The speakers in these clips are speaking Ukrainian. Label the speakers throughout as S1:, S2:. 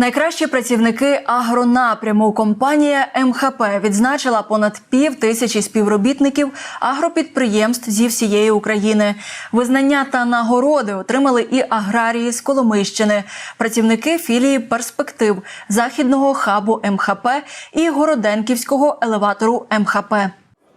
S1: Найкращі працівники агронапряму компанія МХП відзначила понад пів тисячі співробітників агропідприємств зі всієї України. Визнання та нагороди отримали і аграрії з Коломийщини, працівники філії перспектив західного хабу МХП і Городенківського елеватору МХП.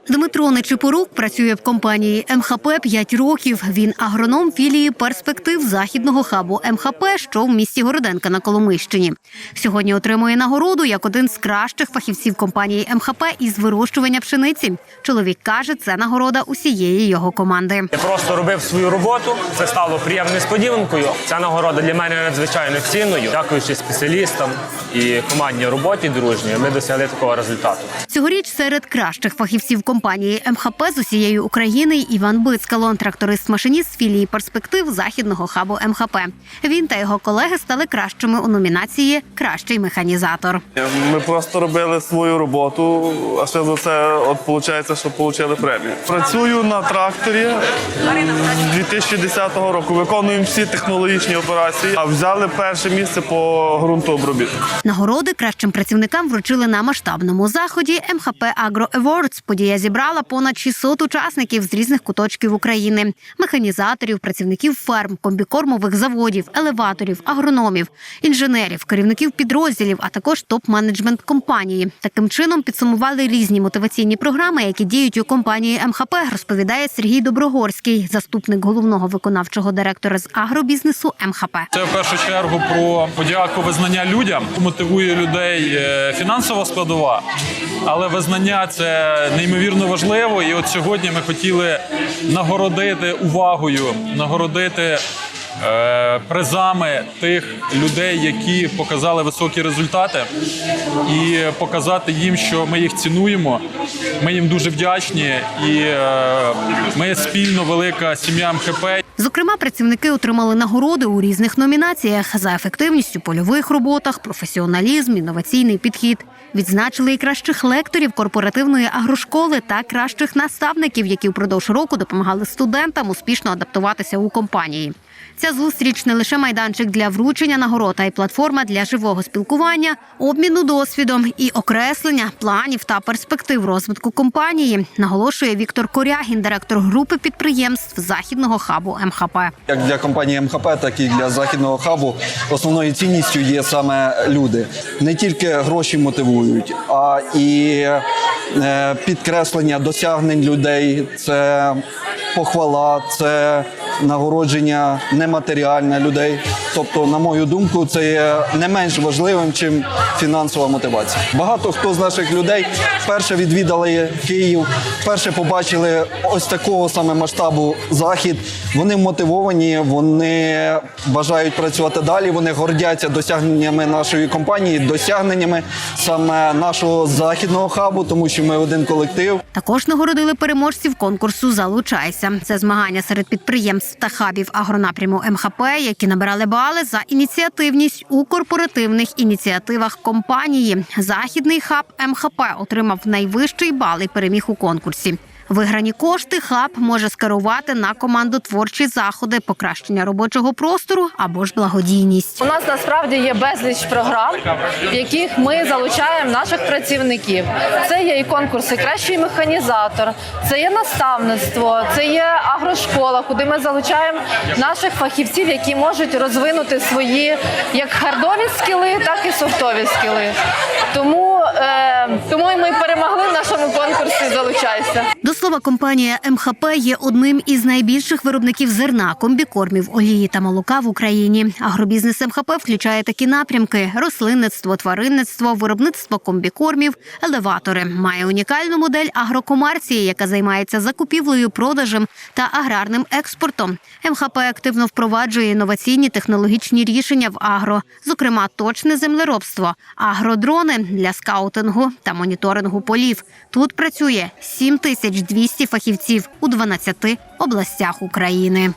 S2: Дмитро Нечипорук працює в компанії МХП 5 років. Він агроном філії перспектив західного хабу МХП, що в місті Городенка на Коломийщині. Сьогодні отримує нагороду як один з кращих фахівців компанії МХП із вирощування пшениці. Чоловік каже, це нагорода усієї його команди.
S3: Я просто робив свою роботу. Це стало приємною несподіванкою. Ця нагорода для мене надзвичайно цінною. Дякуючи спеціалістам і командній роботі дружньої, ми досягли такого результату.
S2: Цьогоріч серед кращих фахівців компанії МХП з усієї України Іван Бицкало, тракторист-машиніст з філії перспектив західного хабу МХП. Він та його колеги стали кращими у номінації Кращий механізатор.
S4: Ми просто робили свою роботу, а ще за це от виходить, що отримали премію. Працюю на тракторі з 2010 року. Виконуємо всі технологічні операції. А взяли перше місце по ґрунтообробітку.
S2: Нагороди кращим працівникам вручили на масштабному заході МХП Агро Awards. Подія зібрала понад 600 учасників з різних куточків України: механізаторів, працівників ферм, комбікормових заводів, елеваторів, агрономів, інженерів, керівників підрозділів, а також топ-менеджмент компанії. Таким чином підсумували різні мотиваційні програми, які діють у компанії МХП, розповідає Сергій Доброгорський, заступник головного виконавчого директора з агробізнесу МХП.
S5: Це в першу чергу про подяку визнання людям. Мотивує людей е, фінансова складова, але визнання це неймовірно важливо. І от сьогодні ми хотіли нагородити увагою, нагородити. е, Призами тих людей, які показали високі результати, і показати їм, що ми їх цінуємо. Ми їм дуже вдячні, і е, ми спільно велика сім'я МХП.
S2: Зокрема, працівники отримали нагороди у різних номінаціях за ефективність у польових роботах, професіоналізм, інноваційний підхід. Відзначили і кращих лекторів корпоративної агрошколи та кращих наставників, які впродовж року допомагали студентам успішно адаптуватися у компанії. Ця зустріч не лише майданчик для вручення нагород, а й платформа для живого спілкування, обміну досвідом і окреслення планів та перспектив розвитку компанії, наголошує Віктор Корягін, директор групи підприємств західного хабу МХП.
S6: Як для компанії МХП, так і для західного хабу основною цінністю є саме люди. Не тільки гроші мотивують, а і е, підкреслення досягнень людей, це похвала, це нагородження нематеріальне людей. Тобто, на мою думку, це є не менш важливим, чим фінансова мотивація. Багато хто з наших людей вперше відвідали Київ, вперше побачили ось такого саме масштабу захід. Вони мотивовані, вони бажають працювати далі. Вони гордяться досягненнями нашої компанії, досягненнями саме нашого західного хабу, тому що ми один колектив.
S2: Також нагородили переможців конкурсу Залучайся. Це змагання серед підприємств та хабів агронапряму МХП, які набирали бали за ініціативність у корпоративних ініціативах компанії. Західний хаб МХП отримав найвищий бал і переміг у конкурсі. Виграні кошти хаб може скерувати на командотворчі заходи, покращення робочого простору або ж благодійність.
S7: У нас насправді є безліч програм, в яких ми залучаємо наших працівників. Це є і конкурси Кращий механізатор, це є наставництво, це є агрошкола, куди ми залучаємо наших фахівців, які можуть розвинути свої як хардові скіли, так і софтові скіли. Тому, е, тому ми перемогли в нашому конкурсі Залучайся.
S2: До слова, компанія МХП є одним із найбільших виробників зерна, комбікормів, олії та молока в Україні. Агробізнес МХП включає такі напрямки: рослинництво, тваринництво, виробництво комбікормів, елеватори. Має унікальну модель агрокомерції, яка займається закупівлею, продажем та аграрним експортом. МХП активно впроваджує інноваційні технологічні рішення в агро, зокрема точне землеробство, агродрони для скаутингу та моніторингу полів. Тут працює 7200 фахівців у 12 областях України.